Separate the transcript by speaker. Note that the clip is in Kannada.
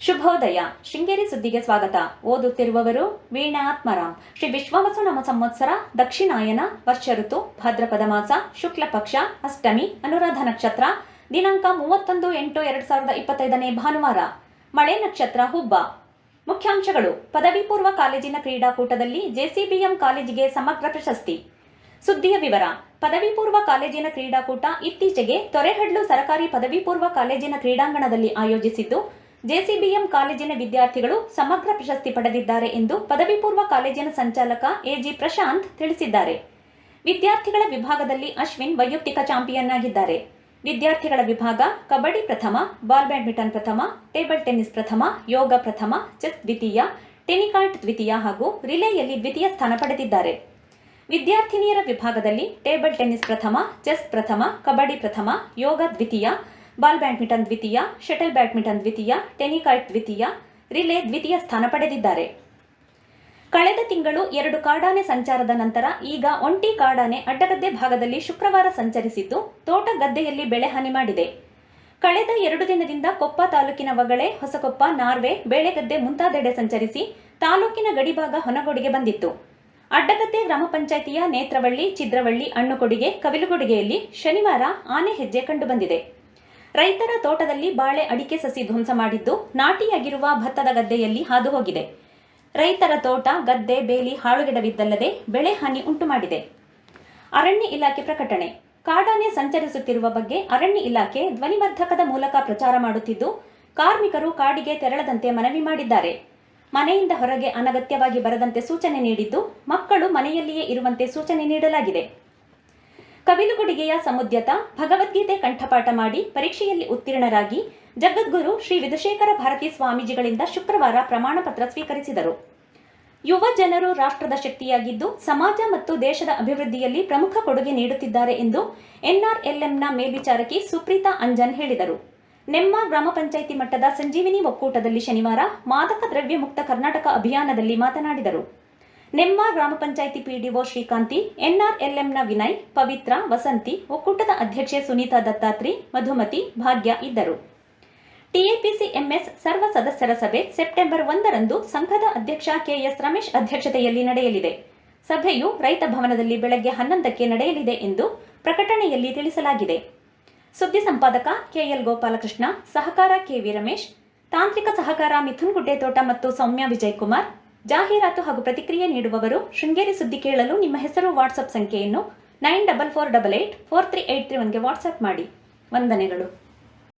Speaker 1: ಶುಭೋದಯ. ಶೃಂಗೇರಿ ಸುದ್ದಿಗೆ ಸ್ವಾಗತ. ಓದುತ್ತಿರುವವರು ವೀಣಾ ಆತ್ಮರಾಮ್. ಶ್ರೀ ವಿಶ್ವವಸು ನಮ ಸಂವತ್ಸರ ದಕ್ಷಿಣಾಯನ ವರ್ಷ ಋತು, ಭಾದ್ರಪದ ಮಾಸ, ಶುಕ್ಲ ಪಕ್ಷ, ಅಷ್ಟಮಿ, ಅನುರಾಧ ನಕ್ಷತ್ರ, ದಿನಾಂಕ ಮೂವತ್ತೊಂದು ಎಂಟು ಎರಡ್ ಸಾವಿರದ ಇಪ್ಪತ್ತೈದನೇ ಭಾನುವಾರ. ಮಳೆ ನಕ್ಷತ್ರ ಹುಬ್ಬ. ಮುಖ್ಯಾಂಶಗಳು. ಪದವಿ ಪೂರ್ವ ಕಾಲೇಜಿನ ಕ್ರೀಡಾಕೂಟದಲ್ಲಿ ಜೆಸಿಬಿಎಂ ಕಾಲೇಜಿಗೆ ಸಮಗ್ರ ಪ್ರಶಸ್ತಿ. ಸುದ್ದಿಯ ವಿವರ. ಪದವಿ ಪೂರ್ವ ಕಾಲೇಜಿನ ಕ್ರೀಡಾಕೂಟ ಇತ್ತೀಚೆಗೆ ತೊರೆಹಡ್ಲು ಸರಕಾರಿ ಪದವಿ ಪೂರ್ವ ಕಾಲೇಜಿನ ಕ್ರೀಡಾಂಗಣದಲ್ಲಿ ಆಯೋಜಿಸಿದ್ದು ಜೆಸಿಬಿಎಂ ಕಾಲೇಜಿನ ವಿದ್ಯಾರ್ಥಿಗಳು ಸಮಗ್ರ ಪ್ರಶಸ್ತಿ ಪಡೆದಿದ್ದಾರೆ ಎಂದು ಪದವಿ ಪೂರ್ವ ಕಾಲೇಜಿನ ಸಂಚಾಲಕ ಎಜಿ ಪ್ರಶಾಂತ್ ತಿಳಿಸಿದ್ದಾರೆ. ವಿದ್ಯಾರ್ಥಿಗಳ ವಿಭಾಗದಲ್ಲಿ ಅಶ್ವಿನ್ ವೈಯಕ್ತಿಕ ಚಾಂಪಿಯನ್ ಆಗಿದ್ದಾರೆ ವಿದ್ಯಾರ್ಥಿಗಳ ವಿಭಾಗ ಕಬಡ್ಡಿ ಪ್ರಥಮ, ಬಾಲ್ ಬ್ಯಾಡ್ಮಿಂಟನ್ ಪ್ರಥಮ, ಟೇಬಲ್ ಟೆನ್ನಿಸ್ ಪ್ರಥಮ, ಯೋಗ ಪ್ರಥಮ, ಚೆಸ್ ದ್ವಿತೀಯ ಟೆನಿಕಾರ್ಟ್ ದ್ವಿತೀಯ ಹಾಗೂ ರಿಲೇಯಲ್ಲಿ ದ್ವಿತೀಯ ಸ್ಥಾನ ಪಡೆದಿದ್ದಾರೆ. ವಿದ್ಯಾರ್ಥಿನಿಯರ ವಿಭಾಗದಲ್ಲಿ ಟೇಬಲ್ ಟೆನ್ನಿಸ್ ಪ್ರಥಮ, ಚೆಸ್ ಪ್ರಥಮ, ಕಬಡ್ಡಿ ಪ್ರಥಮ, ಯೋಗ ದ್ವಿತೀಯ ಬಾಲ್ ಬ್ಯಾಡ್ಮಿಂಟನ್ ದ್ವಿತೀಯ, ಶಟಲ್ ಬ್ಯಾಡ್ಮಿಂಟನ್ ದ್ವಿತೀಯ ಟೆನಿಕಾಯ್ಟ್ ದ್ವಿತೀಯ, ರಿಲೇ ದ್ವಿತೀಯ ಸ್ಥಾನ ಪಡೆದಿದ್ದಾರೆ. ಕಳೆದ ತಿಂಗಳು ಎರಡು ಕಾಡಾನೆ ಸಂಚಾರದ ನಂತರ ಈಗ ಒಂಟಿ ಕಾಡಾನೆ ಅಡ್ಡಗದ್ದೆ ಭಾಗದಲ್ಲಿ ಶುಕ್ರವಾರ ಸಂಚರಿಸಿದ್ದು, ತೋಟ ಗದ್ದೆಯಲ್ಲಿ ಬೆಳೆ ಹಾನಿ ಮಾಡಿದೆ. ಕಳೆದ ಎರಡು ದಿನದಿಂದ ಕೊಪ್ಪ ತಾಲೂಕಿನ ವಗಳೆ ಹೊಸಕೊಪ್ಪ, ನಾರ್ವೆ, ಬೇಳೆಗದ್ದೆ ಮುಂತಾದೆಡೆ ಸಂಚರಿಸಿ ತಾಲೂಕಿನ ಗಡಿಭಾಗ ಹೊನಗೊಡಿಗೆ ಬಂದಿತ್ತು. ಅಡ್ಡಗದ್ದೆ ಗ್ರಾಮ ಪಂಚಾಯಿತಿಯ ನೇತ್ರವಳ್ಳಿ, ಚಿದ್ರವಳ್ಳಿ ಅಣ್ಣುಕೊಡಿಗೆ ಕವಿಲುಗೊಡಿಗೆಯಲ್ಲಿ ಶನಿವಾರ ಆನೆ ಹೆಜ್ಜೆ ಕಂಡುಬಂದಿದೆ. ರೈತರ ತೋಟದಲ್ಲಿ ಬಾಳೆ ಅಡಿಕೆ ಸಸಿ ಧ್ವಂಸ ಮಾಡಿದ್ದು ನಾಟಿಯಾಗಿರುವ ಭತ್ತದ ಗದ್ದೆಯಲ್ಲಿ ಹಾದು ಹೋಗಿದೆ ರೈತರ ತೋಟ, ಗದ್ದೆ, ಬೇಲಿ ಹಾಳುಗೆಡವಿದ್ದಲ್ಲದೆ ಬೆಳೆ ಹಾನಿ ಉಂಟು ಮಾಡಿದೆ ಅರಣ್ಯ ಇಲಾಖೆ ಪ್ರಕಟಣೆ. ಕಾಡಾನೆ ಸಂಚರಿಸುತ್ತಿರುವ ಬಗ್ಗೆ ಅರಣ್ಯ ಇಲಾಖೆ ಧ್ವನಿವರ್ಧಕದ ಮೂಲಕ ಪ್ರಚಾರ ಮಾಡುತ್ತಿದ್ದು, ಕಾರ್ಮಿಕರು ಕಾಡಿಗೆ ತೆರಳದಂತೆ ಮನವಿ ಮಾಡಿದ್ದಾರೆ. ಮನೆಯಿಂದ ಹೊರಗೆ ಅನಗತ್ಯವಾಗಿ ಬರದಂತೆ ಸೂಚನೆ ನೀಡಿದ್ದು, ಮಕ್ಕಳು ಮನೆಯಲ್ಲಿಯೇ ಇರುವಂತೆ ಸೂಚನೆ ನೀಡಲಾಗಿದೆ. ಕವಿಲುಗುಡಿಗೆಯ ಸಮುದ್ಯತ ಭಗವದ್ಗೀತೆ ಕಂಠಪಾಠ ಮಾಡಿ ಪರೀಕ್ಷೆಯಲ್ಲಿ ಉತ್ತೀರ್ಣರಾಗಿ ಜಗದ್ಗುರು ಶ್ರೀ ವಿಧುಶೇಖರ ಭಾರತಿ ಸ್ವಾಮೀಜಿಗಳಿಂದ ಶುಕ್ರವಾರ ಪ್ರಮಾಣ ಪತ್ರ ಸ್ವೀಕರಿಸಿದರು. ಯುವ ಜನರು ರಾಷ್ಟ್ರದ ಶಕ್ತಿಯಾಗಿದ್ದು, ಸಮಾಜ ಮತ್ತು ದೇಶದ ಅಭಿವೃದ್ಧಿಯಲ್ಲಿ ಪ್ರಮುಖ ಕೊಡುಗೆ ನೀಡುತ್ತಿದ್ದಾರೆ ಎಂದು ಎನ್ಆರ್ಎಲ್ಎಂನ ಮೇಲ್ವಿಚಾರಕಿ ಸುಪ್ರೀತಾ ಅಂಜನ್ ಹೇಳಿದರು. ನೆಮ್ಮ ಗ್ರಾಮ ಪಂಚಾಯಿತಿ ಮಟ್ಟದ ಸಂಜೀವಿನಿ ಒಕ್ಕೂಟದಲ್ಲಿ ಶನಿವಾರ ಮಾದಕ ದ್ರವ್ಯ ಮುಕ್ತ ಕರ್ನಾಟಕ ಅಭಿಯಾನದಲ್ಲಿ ಮಾತನಾಡಿದರು. ನೆಮ್ಮ ಗ್ರಾಮ ಪಂಚಾಯಿತಿ ಪಿಡಿಒ ಶ್ರೀಕಾಂತಿ, ಎನ್ಆರ್ಎಲ್ಎಂನ ವಿನಯ್, ಪವಿತ್ರ, ವಸಂತಿ, ಒಕ್ಕೂಟದ ಅಧ್ಯಕ್ಷೆ ಸುನೀತಾ ದತ್ತಾತ್ರಿ, ಮಧುಮತಿ, ಭಾಗ್ಯ ಇದ್ದರು. ಟಿಎಪಿಸಿ ಎಂಎಸ್ ಸರ್ವ ಸದಸ್ಯರ ಸಭೆ ಸೆಪ್ಟೆಂಬರ್ ಒಂದರಂದು ಸಂಘದ ಅಧ್ಯಕ್ಷ ಕೆಎಸ್ ರಮೇಶ್ ಅಧ್ಯಕ್ಷತೆಯಲ್ಲಿ ನಡೆಯಲಿದೆ. ಸಭೆಯು ರೈತ ಭವನದಲ್ಲಿ ಬೆಳಗ್ಗೆ ಹನ್ನೊಂದಕ್ಕೆ ನಡೆಯಲಿದೆ ಎಂದು ಪ್ರಕಟಣೆಯಲ್ಲಿ ತಿಳಿಸಲಾಗಿದೆ. ಸುದ್ದಿ ಸಂಪಾದಕ ಕೆಎಲ್ ಗೋಪಾಲಕೃಷ್ಣ, ಸಹಕಾರ ಕೆವಿ ರಮೇಶ್, ತಾಂತ್ರಿಕ ಸಹಕಾರ ಮಿಥುನ್ ಗುಡ್ಡೇತೋಟ ಮತ್ತು ಸೌಮ್ಯ ವಿಜಯಕುಮಾರ್ ಜಾಹೀರಾತು ಹಾಗೂ ಪ್ರತಿಕ್ರಿಯೆ ನೀಡುವವರು ಶೃಂಗೇರಿ ಸುದ್ದಿ ಕೇಳಲು ನಿಮ್ಮ ಹೆಸರು ವಾಟ್ಸಪ್ ಸಂಖ್ಯೆಯನ್ನು nine double four double eight four three eight three ಒನ್ಗೆ WhatsApp ಮಾಡಿ. ವಂದನೆಗಳು.